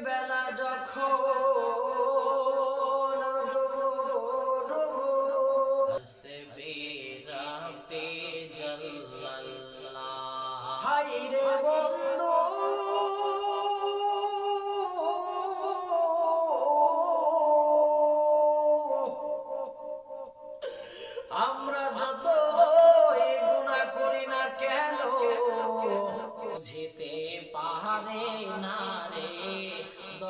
বেলা যখন রাতে সে রে বন্ধু আমরা যত গুণা করি না কেন? বুঝিতে পাহাড়ে না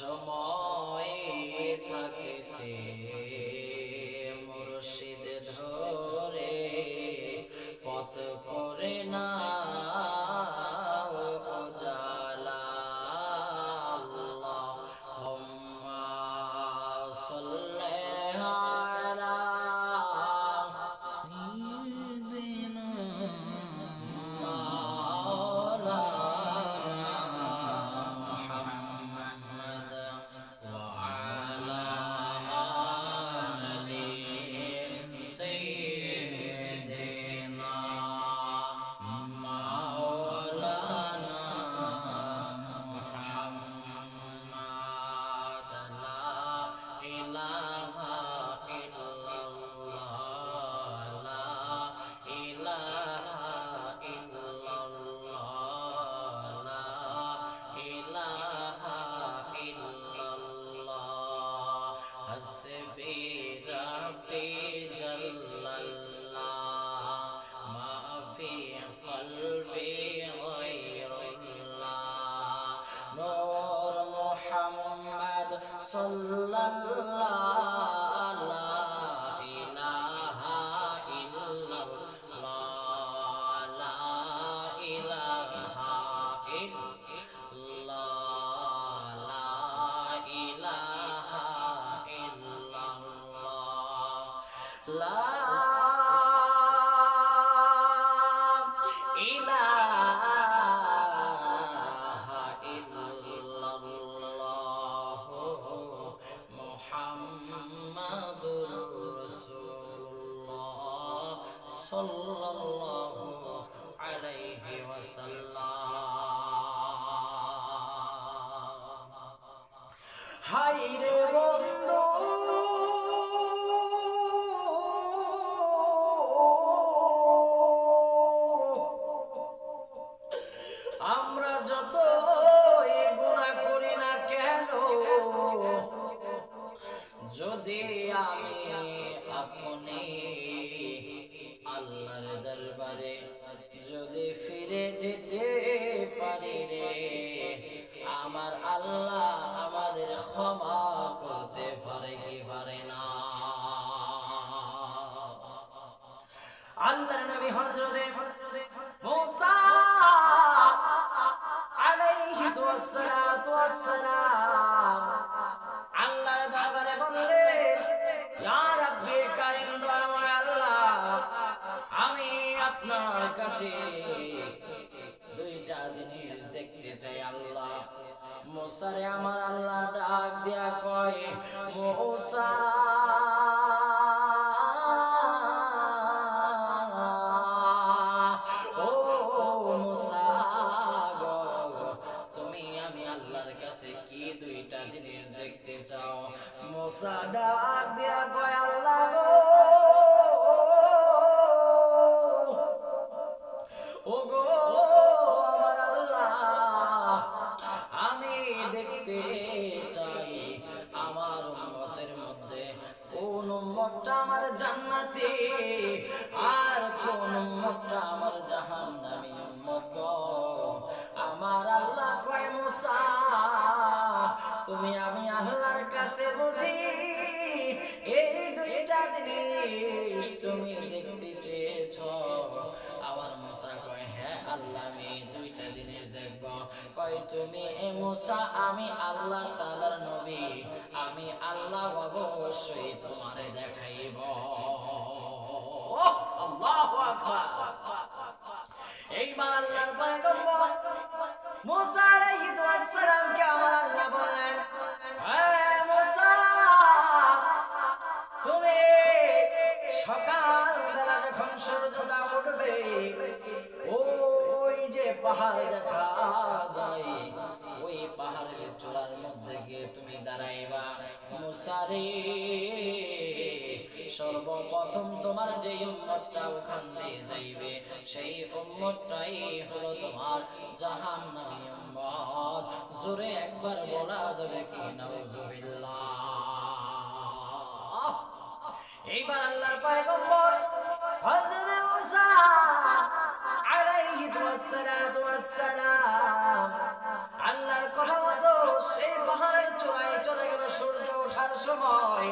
সময় থাকতে মুরশি صلى الله عليه وسلم. কাছে দুইটা জিনিস দেখতে চাই আল্লাহ। মোসারে আমার আল্লাহ ডাক কয়, মোসা কি দুইটা জিনিস দেখতে চাও? মোসা ডাক দিয়া কয় কাছে বুঝি এই দুইটা জিনিস তুমি দেখতে চেয়েছ। আমার মুসা কয় হ্যাঁ আল্লাহ, আমি দুইটা জিনিস দেখব। কয়, তুমি এ মুসা আমি আল্লাহ তাআলার নবী। আমি আল্লাহ অবশ্যই তোমারে দেখাইব। এইবার আল্লাহর পয়গম্বর মুসা আলাইহিস সালামকে আমার যে উম্মতটা ওখান দিয়ে যাইবে। সেই উম্মতটাই হলো তোমার জাহান্নামী উম্মত। জোরে একবার বলা যাবে কি? নাউজুবিল্লাহ। এইবার আল্লাহর হযরত মুসা আলাইহি আল্লাহর কথা মতো সেই পাহাড়ের চূড়ায় চলে গেল সূর্য ওঠার সময়।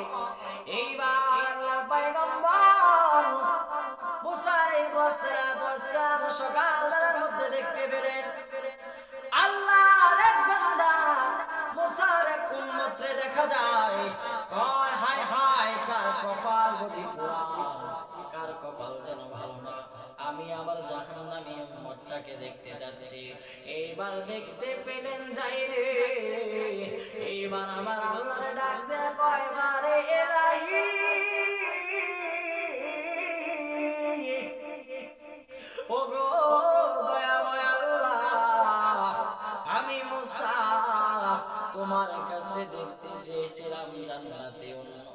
কাছে দেখতে চেয়েছিলাম জান্নাতে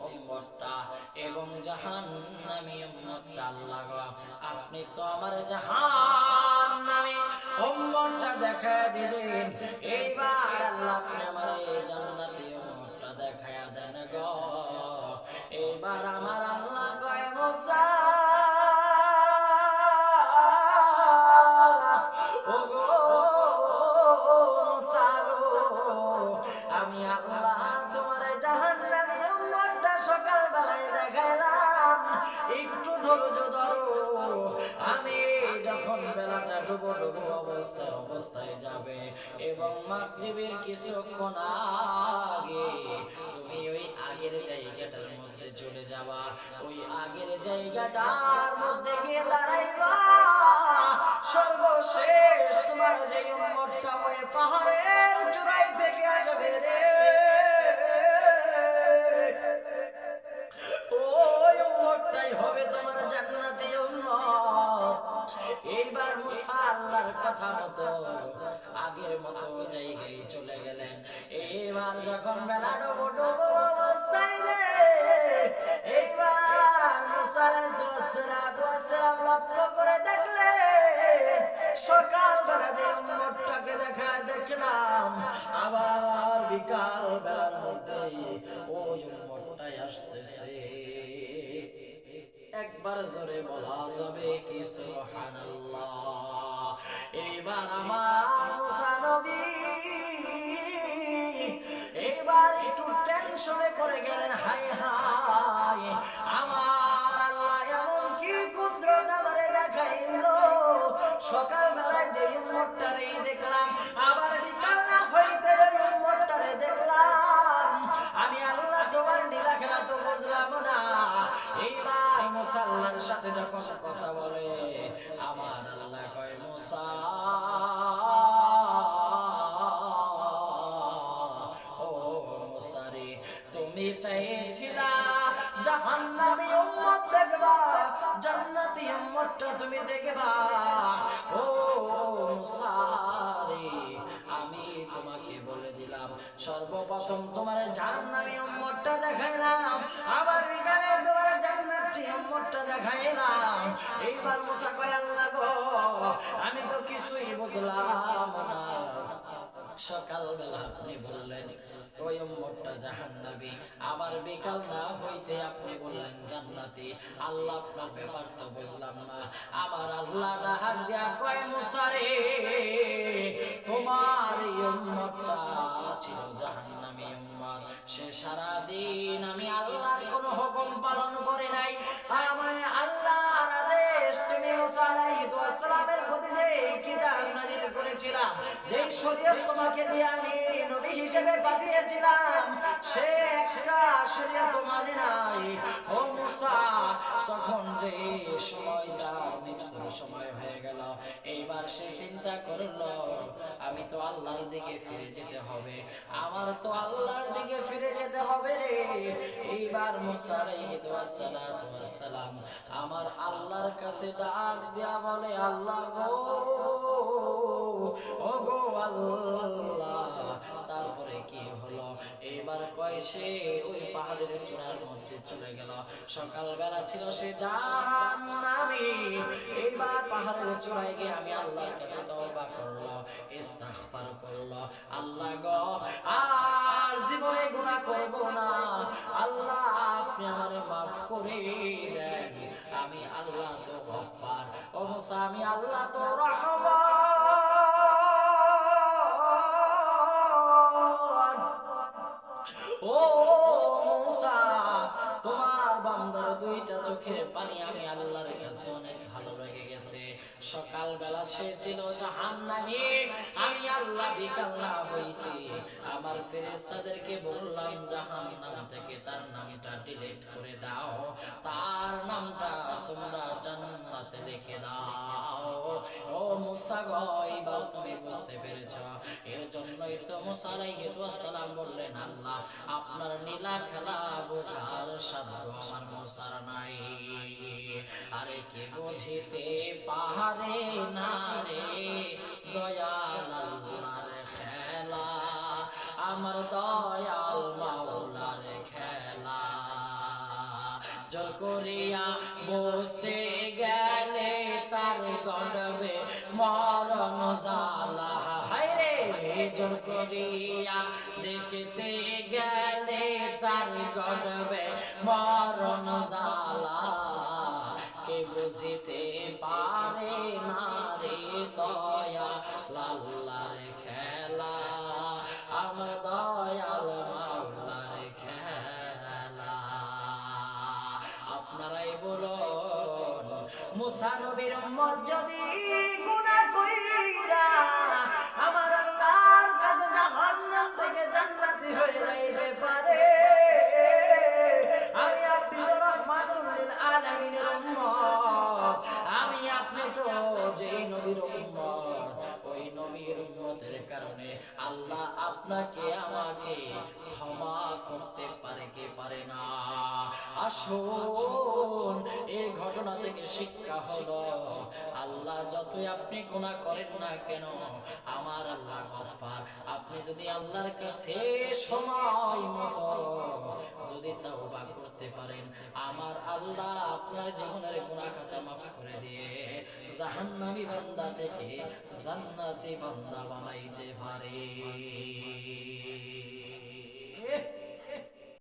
উম্মতটা এবং জাহান্নামী উম্মতটা, আল্লাহ গো, আপনি তো আমার জাহান্নামী উম্মতটা দেখা দিলেন। এইবার আল্লাহ আপনি আমার এই জান্নাতি উম্মতটা দেখায়া দেন গো। এইবার আমার আল্লাহ কয় মুসা, ওগো অবস্থায় অবস্থায় যাবে। এবং মাগরিবের কিছুক্ষণ আগে তুমি ওই আগের জায়গাটার মধ্যে চলে যাবা। ওই আগের জায়গাটার মধ্যে গিয়ে দাঁড়াইবা। সর্বশেষ তোমার যে মঠটা ওই পাহাড়ের মতো, আগের মতো জায়গায় চলে গেলেন। এইবার যখন বেলা ডুবো ডুবো অবস্থায় রে এইবার সালাম লক্ষ্য করে দেখলে সকাল বেলা দেখা দেখলাম, আবার বিকাল বেলার ওই আসতেছে। একবার জোরে বলা যাবে কি সুবহানাল্লাহ? এইবার আমার মুসা আমি তোমাকে বলে দিলাম, সর্বপ্রথম তোমার জাহান্নামী উম্মতটা দেখাইলাম, আবার বিকালে তোমার জান্নাতি উম্মতটা দেখাইলাম। এইবার মুসা কয়, আল্লাহ আমি তো কিছুই বুঝলাম সকালবেলা আপনি বললেন উম্মতটা জাহান্নাবী আবার বিকাল না হইতে আপনি বললেন জান্নাতি। আল্লাহ আপনার ব্যাপার তো বুঝলাম না। আমার আল্লাহ দিয়া কয় মুসারে তোমার ছিল জাহান্নামী সে সারা দিন আমি আল্লাহর কোনো হুকুম পালন করে নাই। আমার আল্লাহর আদেশ তুমি মুসা আলাইহিস সালামের প্রতি যে কিতাব নাযিল করেছিলাম, যেই শরীয়ত তোমাকে দিয়ে হিসেবে পাঠিয়েছিলাম। সে একটা শরীয়ত মানে নাই। ও মুসা, তখন যে সময়টা, মৃত্যুর সময় হয়ে গেল। এইবার সে চিন্তা করল, আমি তো আল্লাহর দিকে ফিরে যেতে হবে। আমার তো আল্লাহর দিকে ফিরে যেতে হবে রে। এইবার মুসা সালাম আমার আল্লাহর কাছে ডাক দেয়া বলে, আল্লাহ গো, ও গো আল্লাহ এবার কয় সে ওই পাহাড়ের চূড়ার মধ্যে চলে গেল। সকালবেলা ছিল সে এইবার পাহাড়ের চূড়ায় গিয়ে আমি আল্লাহর কাছে তওবা করল করল। আল্লাহ গো, আর জীবনে গুনাহ করব না। আল্লাহ, আপনি আমারে মাফ করে দেন। আমি আল্লাহ তো গফফার ও আমি আল্লাহ তো রহমান। সকাল বেলা সে ছিল জাহান্নামী। আমি আল্লাহ বিকাল্লা হইতে। আমার ফেরেশতাদেরকে বললাম, জাহান্নাম থেকে তার নামটা ডিলিট করে দাও। তার নামটা তোমরা জান্নাতে লিখে দাও। ও মুসা গো তুমি বুঝতে পেরেছ এর জন্যই তো বললেন আল্লাহ আপনার নীলা খেলা বোঝার সাধ্য আমার নাই আরে কে বুঝিতে না রে দয়াল আল্লাহর খেলা আমার দয়াল মাওলার খেলা জল করিয়া বসতে জালা গেলে তার গড়বে মরণ জালা কে বুঝিতে পারে না রে দয়া লাল্লার খেলা। আমার দয়াল মাওলার খেলা। আপনারাই বলুন, মুসা নবীর উম্মত যদি কারণে আল্লাহ আপনাকে আমাকে ক্ষমা করতে পারে কে পারে না। আসুন এই ঘটনা থেকে শিক্ষা হলো। আল্লাহ যতই আপনি গুণা করেন না কেন, আমার আল্লাহ গফফার আপনি যদি আল্লাহর কাছে সময় মতো যদি তওবা করতে পারেন, আমার আল্লাহ আপনার জীবনের গুণা খাতা মাফ করে দিয়ে জাহান্নামী বান্দা থেকে জান্নাতি বান্দা বানাইতে পারে।